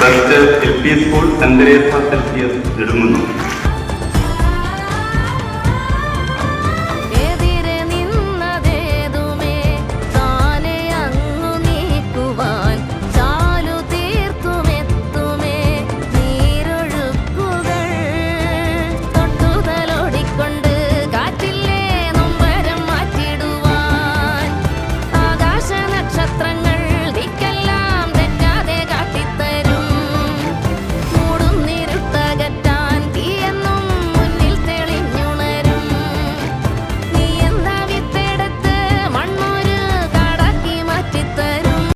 first L P school saint Teresa ഇടുങ്ങുന്നു